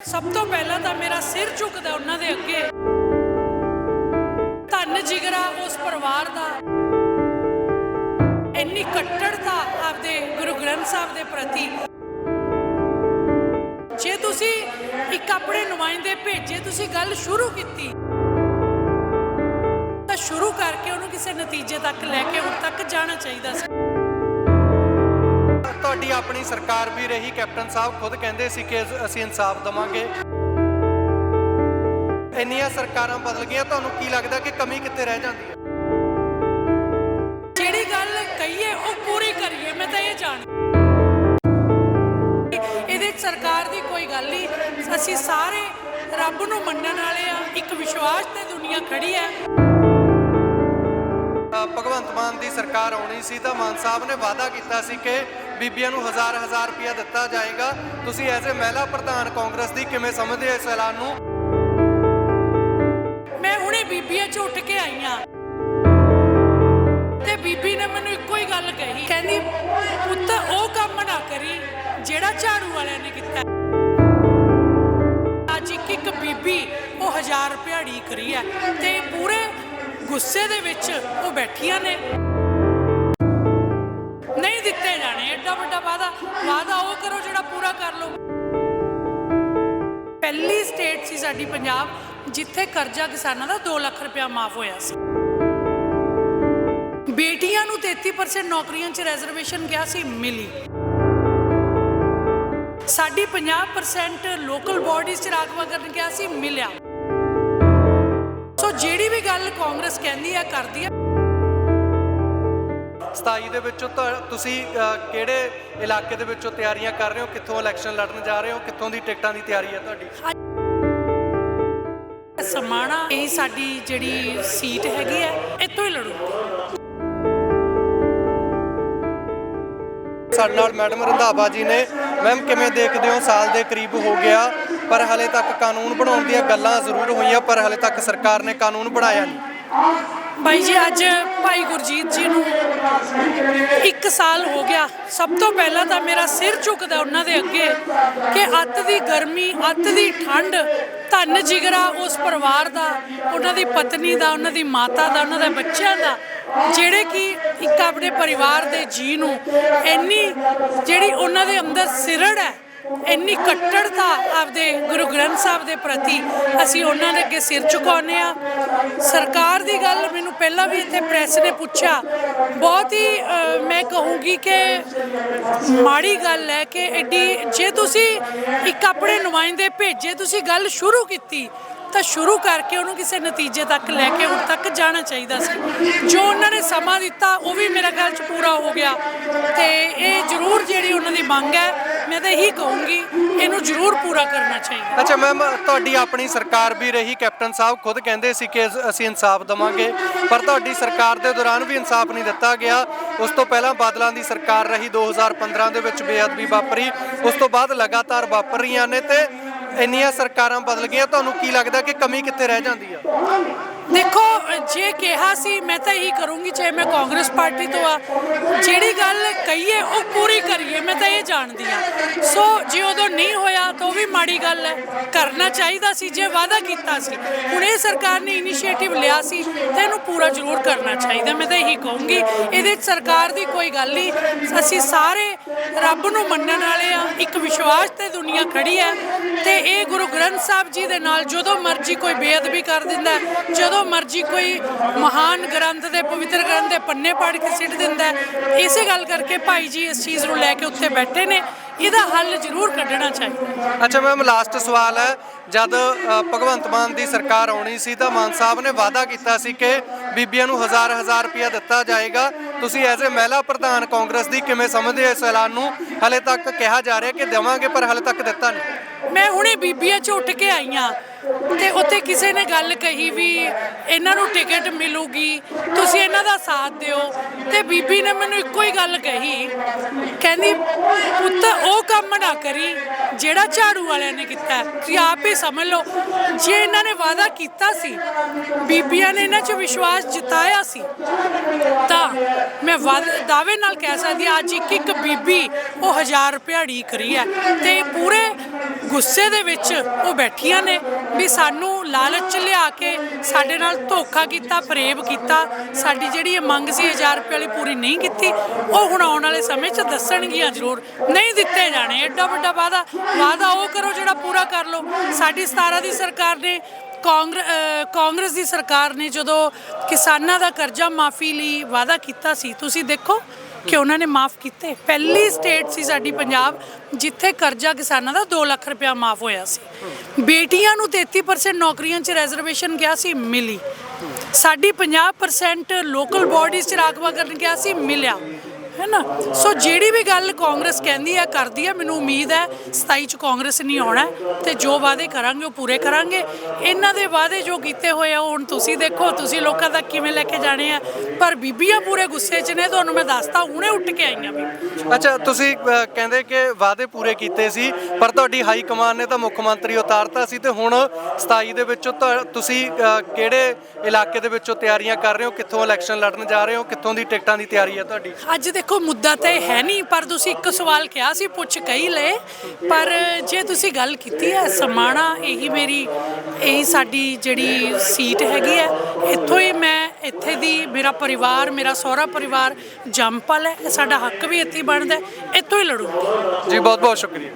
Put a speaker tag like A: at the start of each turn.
A: ਸਭ ਤੋਂ ਪਹਿਲਾਂ ਤਾਂ ਮੇਰਾ ਸਿਰ ਝੁਕਦਾ ਉਹਨਾਂ ਦੇ ਅੱਗੇ। ਧੰਨ ਜਿਗਰਾ ਉਸ ਪਰਿਵਾਰ ਦਾ। ਇੰਨੀ ਕੱਟੜਤਾ ਆਪਦੇ ਗੁਰੂ ਗ੍ਰੰਥ ਸਾਹਿਬ ਦੇ ਪ੍ਰਤੀ। ਜੇ ਤੁਸੀਂ ਇੱਕ ਆਪਣੇ ਨੁਮਾਇੰਦੇ ਭੇਜੇ, ਤੁਸੀਂ ਗੱਲ ਸ਼ੁਰੂ ਕੀਤੀ, ਤਾਂ ਸ਼ੁਰੂ ਕਰਕੇ ਉਹਨੂੰ ਕਿਸੇ ਨਤੀਜੇ ਤੱਕ ਲੈ ਕੇ ਹੁਣ ਤੱਕ ਜਾਣਾ ਚਾਹੀਦਾ ਸੀ।
B: ਆਪਣੀ ਸਰਕਾਰ ਵੀ ਰਹੀ, ਕੈਪਟਨ ਸਾਹਿਬ ਖੁਦ ਕਹਿੰਦੇ ਸੀ ਕਿ ਅਸੀਂ ਇਨਸਾਫ ਦਵਾਂਗੇ। ਇੰਨੀਆਂ ਸਰਕਾਰਾਂ ਬਦਲ ਗਈਆਂ, ਤੁਹਾਨੂੰ ਕੀ ਲੱਗਦਾ ਕਿ ਕਮੀ ਕਿੱਥੇ ਰਹਿ ਜਾਂਦੀ ਹੈ?
A: ਜਿਹੜੀ ਗੱਲ ਕਹੀਏ, ਉਹ ਪੂਰੀ ਕਰੀਏ, ਮੈਂ ਤਾਂ ਇਹ ਜਾਣ ਇਹਦੇ ਸਰਕਾਰ ਦੀ ਕੋਈ ਗੱਲ ਨਹੀਂ। ਅਸੀਂ ਸਾਰੇ ਰੱਬ ਨੂੰ ਮੰਨਣ ਵਾਲੇ ਆ ਇੱਕ ਵਿਸ਼ਵਾਸ ਤੇ ਦੁਨੀਆ ਖੜੀ ਹੈ।
B: ਭਗਵੰਤ ਮਾਨ ਦੀ ਸਰਕਾਰ ਆਉਣੀ ਸੀ ਤਾਂ ਮਾਨ ਸਾਹਿਬ ਨੇ ਵਾਅਦਾ ਕੀਤਾ ਸੀ ਕਿ ਬੀਬੀਆਂ ਨੂੰ ਹਜ਼ਾਰ ਹਜ਼ਾਰ ਰੁਪਇਆ ਦਿੱਤਾ ਜਾਏਗਾ। ਤੁਸੀਂ ਐਜ਼ ਅ ਮਹਿਲਾ ਪ੍ਰਧਾਨ ਕਾਂਗਰਸ ਦੀ ਕਿਵੇਂ ਸਮਝਦੇ ਹੋ ਇਸ ਐਲਾਨ ਨੂੰ?
A: ਮੈਂ ਹੁਣੇ ਬੀਬੀਆਂ 'ਚ ਉੱਠ ਕੇ ਆਈ ਆ। ਤੇ ਬੀਬੀ ਨੇ ਮੈਨੂੰ ਇੱਕੋ ਹੀ ਗੱਲ ਕਹੀ। ਕਹਿੰਦੀ, ਪੁੱਤ, ਉਹ ਕੰਮ ਨਾ ਕਰੀ, ਜਿਹੜਾ ਝਾੜੂ ਵਾਲਿਆਂ ਨੇ ਕੀਤਾ ਅੱਜ ਇੱਕ ਇੱਕ ਬੀਬੀ ਉਹ ਹਜ਼ਾਰ ਰੁਪਇਆ ਢੀਕ ਰਹੀ ਹੈ ਤੇ ਪੂਰੇ ਗੁੱਸੇ ਦੇ ਵਿੱਚ ਉਹ ਬੈਠੀਆਂ ਨੇ। ਨਹੀਂ ਦਿੱਤੇ ਜਾਣੇ, ਐਡਾ ਵੱਡਾ ਵਾਦਾ ਵਾਦਾ ਉਹ ਕਰੋ ਜਿਹੜਾ ਪੂਰਾ ਕਰ ਲਓ। ਪਹਿਲੀ ਸਟੇਟ ਸੀ ਸਾਡੀ ਪੰਜਾਬ, ਜਿੱਥੇ ਕਰਜ਼ਾ ਕਿਸਾਨਾਂ ਦਾ 2 ਲੱਖ ਰੁਪਇਆ ਮਾਫ ਹੋਇਆ ਸੀ। ਬੇਟੀਆਂ ਨੂੰ 33% ਨੌਕਰੀਆਂ 'ਚ ਰਿਜ਼ਰਵੇਸ਼ਨ ਗਿਆ ਸੀ, ਮਿਲੀ। ਸਾਡੀ 50% ਲੋਕਲ ਬਾਡੀਜ਼ 'ਚ ਰਾਖਵਾ ਕਰਨ ਗਿਆ ਸੀ, ਮਿਲਿਆ। ਜਿਹੜੀ ਵੀ ਗੱਲ ਕਾਂਗਰਸ ਕਹਿੰਦੀ ਆ ਕਰਦੀ ਆ।
B: 27 ਦੇ ਵਿੱਚੋਂ ਤੁਸੀਂ ਕਿਹੜੇ ਇਲਾਕੇ ਦੇ ਵਿੱਚੋਂ ਤਿਆਰੀਆਂ ਕਰ ਰਹੇ ਹੋ? ਕਿੱਥੋਂ ਇਲੈਕਸ਼ਨ ਲੜਨ ਜਾ ਰਹੇ ਹੋ? ਕਿੱਥੋਂ ਦੀ ਟਿਕਟਾਂ ਦੀ ਤਿਆਰੀ ਹੈ ਤੁਹਾਡੀ?
A: ਸਮਾਣਾ ਇਹ ਸਾਡੀ ਜਿਹੜੀ ਸੀਟ ਹੈਗੀ ਆ ਇੱਥੋਂ ਹੀ ਲੜੂਗੀ
B: ਸਾਡੇ ਨਾਲ ਮੈਡਮ ਰੰਧਾਵਾ ਜੀ ਨੇ ਮੈਮ ਕਿਵੇਂ ਦੇਖਦੇ ਹੋ? ਸਾਲ ਦੇ ਕਰੀਬ ਹੋ ਗਿਆ, ਪਰ ਹਲੇ ਤੱਕ ਕਾਨੂੰਨ ਬਣਾਉਣ ਦੀਆਂ ਗੱਲਾਂ ਜ਼ਰੂਰ ਹੋਈਆਂ, ਪਰ ਹਲੇ ਤੱਕ ਸਰਕਾਰ ਨੇ ਕਾਨੂੰਨ ਬਣਾਇਆ ਨਹੀਂ।
A: ਬਾਈ ਜੀ, ਅੱਜ ਭਾਈ ਗੁਰਜੀਤ ਜੀ ਨੂੰ 1 ਸਾਲ ਹੋ ਗਿਆ। ਸਭ ਤੋਂ ਪਹਿਲਾਂ ਤਾਂ ਮੇਰਾ ਸਿਰ ਝੁਕਦਾ ਉਹਨਾਂ ਦੇ ਅੱਗੇ ਕਿ ਅੱਤ ਦੀ ਗਰਮੀ, ਅੱਤ ਦੀ ਠੰਡ, ਧੰਨ ਜਿਗਰਾ ਉਸ ਪਰਿਵਾਰ ਦਾ, ਉਹਨਾਂ ਦੀ ਪਤਨੀ ਦਾ, ਉਹਨਾਂ ਦੀ ਮਾਤਾ ਦਾ, ਉਹਨਾਂ ਦੇ ਬੱਚਿਆਂ ਦਾ, ਜਿਹੜੇ ਕਿ ਇੱਕ ਆਪਣੇ ਪਰਿਵਾਰ ਦੇ ਜੀ ਨੂੰ ਇੰਨੀ ਜਿਹੜੀ ਉਹਨਾਂ ਦੇ ਅੰਦਰ ਸਿਰੜ ਹੈ ਇੰਨੀ ਕੱਟੜਤਾ ਆਪਦੇ ਗੁਰੂ ਗ੍ਰੰਥ ਸਾਹਿਬ ਦੇ ਪ੍ਰਤੀ ਅਸੀਂ ਉਹਨਾਂ ਦੇ ਅੱਗੇ ਸਿਰ ਝੁਕਾਉਂਦੇ ਆ ਸਰਕਾਰ ਦੀ ਗੱਲ ਮੈਨੂੰ ਪਹਿਲਾਂ ਵੀ ਇੱਥੇ ਪ੍ਰੈਸ ਨੇ ਪੁੱਛਿਆ। ਬਹੁਤ ਹੀ ਮੈਂ ਕਹੂੰਗੀ ਕਿ ਮਾੜੀ ਗੱਲ ਹੈ ਕਿ ਐਡੀ, ਜੇ ਤੁਸੀਂ ਇੱਕ ਆਪਣੇ ਨੁਮਾਇੰਦੇ ਭੇਜੇ, ਤੁਸੀਂ ਗੱਲ ਸ਼ੁਰੂ ਕੀਤੀ ਤਾਂ ਸ਼ੁਰੂ ਕਰਕੇ ਉਹਨੂੰ ਕਿਸੇ ਨਤੀਜੇ ਤੱਕ ਲੈ ਕੇ ਹੁਣ ਤੱਕ ਜਾਣਾ ਚਾਹੀਦਾ ਸੀ। ਜੋ ਉਹਨਾਂ ਨੇ ਸਮਾਂ ਦਿੱਤਾ, ਉਹ ਵੀ ਮੇਰੇ ਖਿਆਲ ਚ ਪੂਰਾ ਹੋ ਗਿਆ। ਤੇ ਇਹ ਜ਼ਰੂਰ ਜਿਹੜੀ ਉਹਨਾਂ ਦੀ ਮੰਗ ਹੈ, ਮੈਂ ਤਾਂ ਇਹੀ ਕਹੂੰਗੀ, ਇਹਨੂੰ ਜ਼ਰੂਰ ਪੂਰਾ ਕਰਨਾ ਚਾਹੀਦਾ।
B: ਅੱਛਾ ਮੈਮ, ਤੁਹਾਡੀ ਆਪਣੀ ਸਰਕਾਰ ਵੀ ਰਹੀ, ਕੈਪਟਨ ਸਾਹਿਬ ਖੁਦ ਕਹਿੰਦੇ ਸੀ ਕਿ ਅਸੀਂ ਇਨਸਾਫ ਦਵਾਂਗੇ, ਪਰ ਤੁਹਾਡੀ ਸਰਕਾਰ ਦੇ ਦੌਰਾਨ ਵੀ ਇਨਸਾਫ ਨਹੀਂ ਦਿੱਤਾ ਗਿਆ। ਉਸ ਤੋਂ ਪਹਿਲਾਂ ਬਾਦਲਾਂ ਦੀ ਸਰਕਾਰ ਰਹੀ 2015 ਦੇ ਵਿੱਚ ਬੇਅਦਬੀ ਵਾਪਰੀ, ਉਸ ਤੋਂ ਬਾਅਦ ਲਗਾਤਾਰ ਵਾਪਰ ਰਹੀਆਂ ਨੇ ਤੇ ਇੰਨੀਆਂ ਸਰਕਾਰਾਂ ਬਦਲ ਗਈਆਂ ਤੁਹਾਨੂੰ ਕੀ ਲੱਗਦਾ ਕਿ ਕਮੀ ਕਿੱਥੇ ਰਹਿ ਜਾਂਦੀ ਆ?
A: ਦੇਖੋ, ਜੇ ਕਿਹਾ ਸੀ, ਮੈਂ ਤਾਂ ਇਹੀ ਕਰੂੰਗੀ, ਚਾਹੇ ਮੈਂ ਕਾਂਗਰਸ ਪਾਰਟੀ ਤੋਂ ਆ। ਜਿਹੜੀ ਗੱਲ ਕਹੀਏ, ਉਹ ਪੂਰੀ ਕਰੀਏ, ਮੈਂ ਤਾਂ ਇਹ ਜਾਣਦੀ ਆ। ਸੋ, ਜੇ ਉਦੋਂ ਨਹੀਂ ਹੋਇਆ, ਤਾਂ ਉਹ ਵੀ ਮਾੜੀ ਗੱਲ ਹੈ। ਕਰਨਾ ਚਾਹੀਦਾ ਸੀ, ਜੇ ਵਾਅਦਾ ਕੀਤਾ ਸੀ। ਹੁਣ ਇਹ ਸਰਕਾਰ ਨੇ ਇਨੀਸ਼ੀਏਟਿਵ ਲਿਆ ਸੀ, ਤਾਂ ਇਹਨੂੰ ਪੂਰਾ ਜ਼ਰੂਰ ਕਰਨਾ ਚਾਹੀਦਾ, ਮੈਂ ਤਾਂ ਇਹੀ ਕਹੂੰਗੀ। ਇਹਦੇ 'ਚ ਸਰਕਾਰ ਦੀ ਕੋਈ ਗੱਲ ਨਹੀਂ। ਅਸੀਂ ਸਾਰੇ ਰੱਬ ਨੂੰ ਮੰਨਣ ਵਾਲੇ ਆ। ਇੱਕ ਵਿਸ਼ਵਾਸ ਤੇ ਦੁਨੀਆ ਖੜੀ ਹੈ। ਤੇ ਇਹ ਗੁਰੂ ਗ੍ਰੰਥ ਸਾਹਿਬ ਜੀ ਦੇ ਨਾਲ, ਜਦੋਂ ਮਰਜ਼ੀ ਕੋਈ ਬੇਅਦਬੀ ਕਰ ਦਿੰਦਾ ਜਦੋਂ ਜਦੋਂ ਮਰਜ਼ੀ ਕੋਈ ਮਹਾਨ ਗ੍ਰੰਥ ਦੇ ਪਵਿੱਤਰ ਗ੍ਰੰਥ ਦੇ ਪੰਨੇ ਪਾੜ ਕੇ ਸਿੱਟ ਦਿੰਦਾ। ਇਸੇ ਗੱਲ ਕਰਕੇ ਭਾਈ ਜੀ ਇਸ ਚੀਜ਼ ਨੂੰ ਲੈ ਕੇ ਉੱਤੇ ਬੈਠੇ ਨੇ ਇਹਦਾ ਹੱਲ ਜ਼ਰੂਰ ਕੱਢਣਾ ਚਾਹੀਦਾ
B: ਅੱਛਾ ਮੈਮ ਲਾਸਟ ਸਵਾਲ ਹੈ ਜਦ ਭਗਵੰਤ ਮਾਨ ਦੀ ਸਰਕਾਰ ਆਉਣੀ ਸੀ ਤਾਂ ਮਾਨ ਸਾਹਿਬ ਨੇ ਵਾਅਦਾ ਕੀਤਾ ਸੀ ਕਿ ਬੀਬੀਆਂ ਨੂੰ ਹਜ਼ਾਰ ਹਜ਼ਾਰ ਰੁਪਇਆ ਦਿੱਤਾ ਜਾਏਗਾ। ਤੁਸੀਂ ਐਜ਼ ਅ ਮਹਿਲਾ ਪ੍ਰਧਾਨ ਕਾਂਗਰਸ ਦੀ ਕਿਵੇਂ ਸਮਝਦੇ ਹੋ ਇਸ ਐਲਾਨ ਨੂੰ? ਹਲੇ ਤੱਕ ਕਿਹਾ ਜਾ ਰਿਹਾ ਕਿ ਦੇਵਾਂਗੇ ਪਰ ਹਲੇ ਤੱਕ ਦਿੱਤਾ ਨਹੀਂ।
A: ਮੈਂ ਹੁਣੇ ਬੀਬੀਆਂ 'ਚ ਉੱਠ ਕੇ ਆਈਆਂ ਤੇ ਉੱਥੇ ਕਿਸੇ ਨੇ ਗੱਲ ਕਹੀ ਵੀ ਇਹਨਾਂ ਨੂੰ ਟਿਕਟ ਮਿਲੂਗੀ, ਤੁਸੀਂ ਇਹਨਾਂ ਦਾ ਸਾਥ ਦਿਓ। ਤੇ ਬੀਬੀ ਨੇ ਮੈਨੂੰ ਇੱਕੋ ਹੀ ਗੱਲ ਕਹੀ, ਕਹਿੰਦੀ, ਪੁੱਤ, ਉਹ ਕੰਮ ਨਾ ਕਰੀ, ਜਿਹੜਾ ਝਾੜੂ ਵਾਲਿਆਂ ਨੇ ਕੀਤਾ ਤੁਸੀਂ ਆਪ ਹੀ ਸਮਝ ਲਓ, ਜੇ ਇਹਨਾਂ ਨੇ ਵਾਅਦਾ ਕੀਤਾ ਸੀ, ਬੀਬੀਆਂ ਨੇ ਇਹਨਾਂ 'ਚ ਵਿਸ਼ਵਾਸ ਜਿਤਾਇਆ ਸੀ, ਤਾਂ ਮੈਂ ਵਾਅਦ- ਦਾਅਵੇ ਨਾਲ ਕਹਿ ਸਕਦੀ ਅੱਜ ਇੱਕ ਇੱਕ ਬੀਬੀ ਉਹ 1000 ਰੁਪਇਆ ਢੀਕ ਕਰੀ ਹੈ। ਤੇ ਪੂਰੇ ਗੁੱਸੇ ਦੇ ਵਿੱਚ ਉਹ ਬੈਠੀਆਂ ਨੇ ਵੀ ਸਾਨੂੰ ਲਾਲਚ 'ਚ ਲਿਆ ਕੇ ਸਾਡੇ ਨਾਲ ਧੋਖਾ ਕੀਤਾ ਫਰੇਬ ਕੀਤਾ। ਸਾਡੀ ਜਿਹੜੀ ਇਹ ਮੰਗ ਸੀ 1000 ਰੁਪਏ ਵਾਲੀ ਪੂਰੀ ਨਹੀਂ ਕੀਤੀ, ਉਹ ਹੁਣ ਆਉਣ ਵਾਲੇ ਸਮੇਂ 'ਚ ਦੱਸਣਗੀਆਂ ਜ਼ਰੂਰ। ਨਹੀਂ ਦਿੱਤੇ ਜਾਣੇ ਐਡਾ ਵੱਡਾ ਵਾਦਾ ਵਾਦਾ ਉਹ ਕਰੋ ਜਿਹੜਾ ਪੂਰਾ ਕਰ ਲਓ। ਸਾਡੀ 17 ਦੀ ਸਰਕਾਰ ਨੇ, ਕਾਂਗਰ- ਕਾਂਗਰਸ ਦੀ ਸਰਕਾਰ ਨੇ ਜਦੋਂ ਕਿਸਾਨਾਂ ਦਾ ਕਰਜ਼ਾ ਮਾਫੀ ਲਈ ਵਾਅਦਾ ਕੀਤਾ ਸੀ, ਤੁਸੀਂ ਦੇਖੋ ਕਿ ਉਹਨਾਂ ਨੇ ਮਾਫ ਕੀਤੇ। ਪਹਿਲੀ ਸਟੇਟ ਸੀ ਸਾਡੀ ਪੰਜਾਬ, ਜਿੱਥੇ ਕਰਜ਼ਾ ਕਿਸਾਨਾਂ ਦਾ 2 ਲੱਖ ਰੁਪਇਆ ਮਾਫ ਹੋਇਆ ਸੀ। ਬੇਟੀਆਂ ਨੂੰ 33% ਨੌਕਰੀਆਂ 'ਚ ਰਿਜ਼ਰਵੇਸ਼ਨ ਗਿਆ ਸੀ, ਮਿਲੀ। ਸਾਡੀ 50% ਲੋਕਲ ਬਾਡੀਜ਼ 'ਚ ਰਾਖਵਾ ਕਰਨ ਗਿਆ ਸੀ, ਮਿਲਿਆ। ਹੈ ਨਾ ਸੋ ਜਿਹੜੀ ਵੀ ਗੱਲ ਕਾਂਗਰਸ ਕਹਿੰਦੀ ਹੈ, ਕਰਦੀ ਹੈ, ਮੈਨੂੰ ਉਮੀਦ ਹੈ 27 ਚ ਕਾਂਗਰਸ ਨਹੀਂ ਆਉਣਾ ਹੈ ਤੇ ਜੋ ਵਾਅਦੇ ਕਰਾਂਗੇ, ਉਹ ਪੂਰੇ ਕਰਾਂਗੇ। ਇਹਨਾਂ ਦੇ ਵਾਅਦੇ ਜੋ ਕੀਤੇ ਹੋਏ ਆ, ਉਹ ਹੁਣ ਤੁਸੀਂ ਦੇਖੋ, ਤੁਸੀਂ ਲੋਕਾਂ ਤੱਕ ਕਿਵੇਂ ਲੈ ਕੇ ਜਾਣੇ ਆ ਪਰ ਬੀਬੀਆਂ ਪੂਰੇ ਗੁੱਸੇ 'ਚ ਨੇ ਤੁਹਾਨੂੰ ਮੈਂ ਦੱਸਤਾ ਹੁਣੇ ਉੱਠ ਕੇ ਆਈਆਂ ਵੀ
B: ਅੱਛਾ ਤੁਸੀਂ ਅ, ਕਹਿੰਦੇ ਕਿ ਵਾਅਦੇ ਪੂਰੇ ਕੀਤੇ ਸੀ ਪਰ ਤੁਹਾਡੀ ਹਾਈ ਕਮਾਨ ਨੇ ਤਾਂ ਮੁੱਖ ਮੰਤਰੀ ਉਤਾਰਤਾ ਸੀ ਤੇ ਹੁਣ 27 ਦੇ ਵਿੱਚੋਂ ਤੁਹਾ- ਤੁਸੀਂ ਅ, ਕਿਹੜੇ ਇਲਾਕੇ ਦੇ ਵਿੱਚੋਂ ਤਿਆਰੀਆਂ ਕਰ ਰਹੇ ਹੋ? ਕਿੱਥੋਂ ਇਲੈਕਸ਼ਨ ਲੜਨ ਜਾ ਰਹੇ ਹੋ? ਕਿੱਥੋਂ ਦੀ ਟਿਕਟਾਂ ਦੀ ਤਿਆਰੀ ਹੈ ਤੁਹਾਡੀ?
A: ਅੱਜ ਦੇਖੋ ਮੁੱਦਾ ਤਾਂ ਇਹ ਹੈ ਨਹੀਂ ਪਰ ਤੁਸੀਂ ਇੱਕ ਸਵਾਲ ਕਿਹਾ ਸੀ ਪੁੱਛ ਕਈ ਲਏ ਪਰ ਜੇ ਤੁਸੀਂ ਗੱਲ ਕੀਤੀ ਹੈ ਸਮਾਣਾ ਇਹੀ ਮੇਰੀ ਇਹੀ ਸਾਡੀ ਜਿਹੜੀ ਸੀਟ ਹੈਗੀ ਹੈ ਇੱਥੋਂ ਹੀ ਮੈਂ ਇੱਥੇ ਦੀ ਮੇਰਾ ਪਰਿਵਾਰ ਮੇਰਾ ਸਹੁਰਾ ਪਰਿਵਾਰ ਜੰਮਪਲ ਹੈ ਸਾਡਾ ਹੱਕ ਵੀ ਇੱਥੇ ਹੀ ਬਣਦਾ ਹੈ, ਇੱਥੋਂ ਹੀ ਲੜੂੰਗੀ।
B: ਜੀ ਬਹੁਤ ਬਹੁਤ ਸ਼ੁਕਰੀਆ